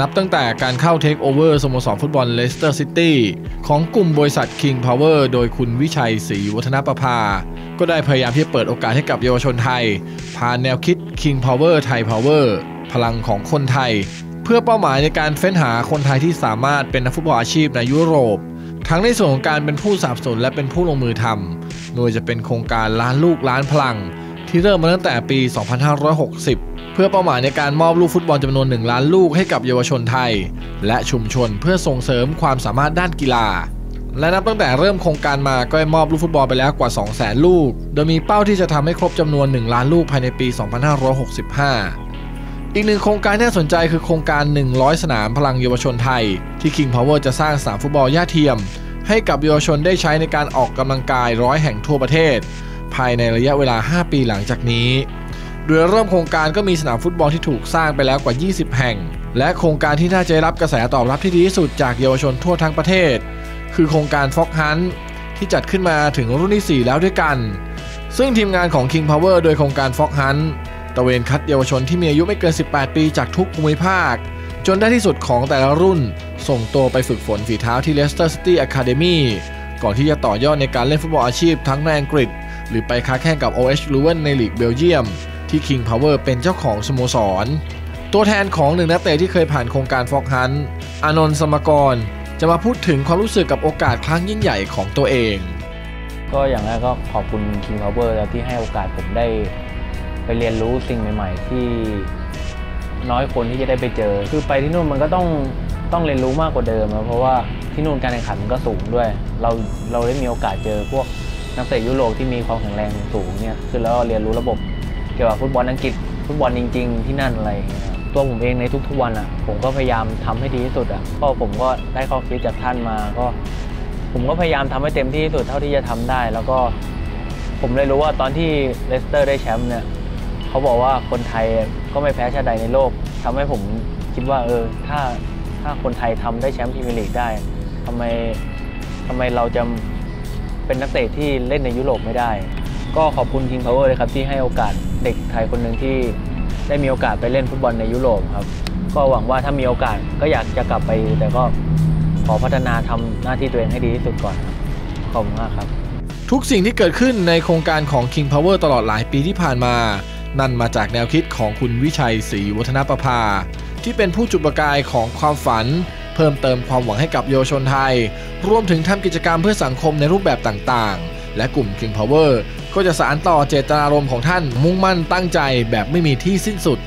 นับตั้งแต่การเข้าเทคโอเวอร์สโมสรฟุตบอลเลสเตอร์ซิตี้ของกลุ่มบริษัท King Power โดยคุณวิชัยศรีวัฒนประภา ก็ได้พยายามที่จะเปิดโอกาสให้กับเยาวชนไทย ผ่านแนวคิด King Power Thai Power พลังของคนไทย เพื่อเป้าหมายในการเฟ้นหาคนไทยที่สามารถเป็นนักฟุตบอลอาชีพในยุโรป ทั้งในส่วนของการเป็นผู้สนับสนุนและเป็นผู้ลงมือทำไม่ว่าจะเป็นโครงการล้านลูกล้านพลัง ที่เริ่มมาตั้งแต่ปี 2560 เพื่อเป้าหมายในการมอบลูกฟุตบอลจำนวน 1 ล้านลูกให้กับเยาวชนไทย และชุมชนเพื่อส่งเสริมความสามารถด้านกีฬา และนับตั้งแต่เริ่มโครงการมาก็ได้มอบลูกฟุตบอลไปแล้วกว่า 200,000 ลูก โดยมีเป้าที่จะทำให้ครบจำนวน 1 ล้านลูกภายในปี 2565อีกหนึ่งโครงการที่น่าสนใจคือโครงการ 100 สนามพลังเยาวชนไทย ที่ King Power จะสร้างสนามฟุตบอลย่าเทียม ให้กับเยาวชนได้ใช้ในการออกกำลังกายร้อยแห่งทั่วประเทศ ภายในระยะเวลา 5 ปีหลังจากนี้ โดยเริ่มโครงการก็มีสนามฟุตบอลที่ถูกสร้างไปแล้วกว่า 20 แห่ง และโครงการที่น่าจะรับกระแสตอบรับที่ดีที่สุดจากเยาวชนทั่วทั้งประเทศ คือโครงการฟ็อกฮันที่จัดขึ้นมาถึงรุ่นที่ 4 แล้วด้วยกัน ซึ่งทีมงานของ King Power โดยโครงการฟ็อกฮันตะเวนคัดเยาวชนที่มีอายุไม่เกิน 18 ปีจากทุกภูมิภาค จนได้ที่สุดของแต่ละรุ่น ส่งตัวไปฝึกฝนฝีเท้าที่ Leicester City Academy ก่อนที่จะต่อยอดในการเล่นฟุตบอลอาชีพทั้งในอังกฤษ หรือไปค้าแข่งกับ OH l u w e n ในลีกเบลเยียม ที่ King Power เป็นเจ้าของสโมสร ตัวแทนของหนึ่งนักเตะที่เคยผ่านโครงการฟอกฮันอานนท์สมกร จะมาพูดถึงความรู้สึกกับโอกาสครั้งยิ่งใหญ่ของตัวเอง ก็อย่างแรกก็ขอบคุณ King Power แล้วที่ให้โอกาสผมได้ไปเรียนรู้สิ่งใหม่ ๆ ที่น้อยคนที่จะได้ไปเจอ คือไปที่นู่นมันก็ต้องต้องเรียนรู้มากกว่าเดิมนะเพราะว่าที่นู่นการแข่งขันมันก็สูงด้วย เราเราได้มีโอกาสเจอพวกนักเตะยุโรปที่มีความแข็งแรงสูงเนี่ยคือแล้วเรียนรู้ระบบ เกี่ยวกับฟุตบอลอังกฤษฟุตบอลจริง ๆ ที่นั่นอะไรอย่างเงี้ยครับตัวผมเองในทุกๆวันอะ ผมก็พยายามทำให้ดีที่สุดอะก็ผมก็ได้ข้อคิดจากท่านมาก็ ผมก็พยายามทำให้เต็มที่ที่สุดเท่าที่จะทำได้ แล้วก็ ผมเลยรู้ว่าตอนที่เลสเตอร์ได้แชมป์เนี่ยเขาบอกว่าคนไทยก็ไม่แพ้ชาติใดในโลกทำให้ผมคิดว่าเออถ้าถ้าคนไทยทำได้แชมป์พรีเมียร์ลีกได้ทำไมทำไมเราจะเป็นนักเตะที่เล่นในยุโรปไม่ได้ ก็ขอบคุณ King Power เลยครับที่ให้โอกาสเด็กไทยคนหนึ่งที่ได้มีโอกาสไปเล่นฟุตบอลในยุโรปครับ ก็หวังว่าถ้ามีโอกาสก็อยากจะกลับไป แต่ก็ขอพัฒนาทำหน้าที่ตัวเองให้ดีที่สุดก่อนครับขอบคุณมากครับ ทุกสิ่งที่เกิดขึ้นในโครงการของ King Power ตลอดหลายปีที่ผ่านมา นั่นมาจากแนวคิดของคุณวิชัยศรีวัฒนประภา ที่เป็นผู้จุดประกายของความฝัน เพิ่มเติมความหวังให้กับเยาวชนไทย รวมถึงทำกิจกรรมเพื่อสังคมในรูปแบบต่างๆ และกลุ่ม King Power ก็จะสานต่อเจตนารมณ์ของท่านมุ่งมั่นตั้งใจแบบไม่มีที่สิ้นสุด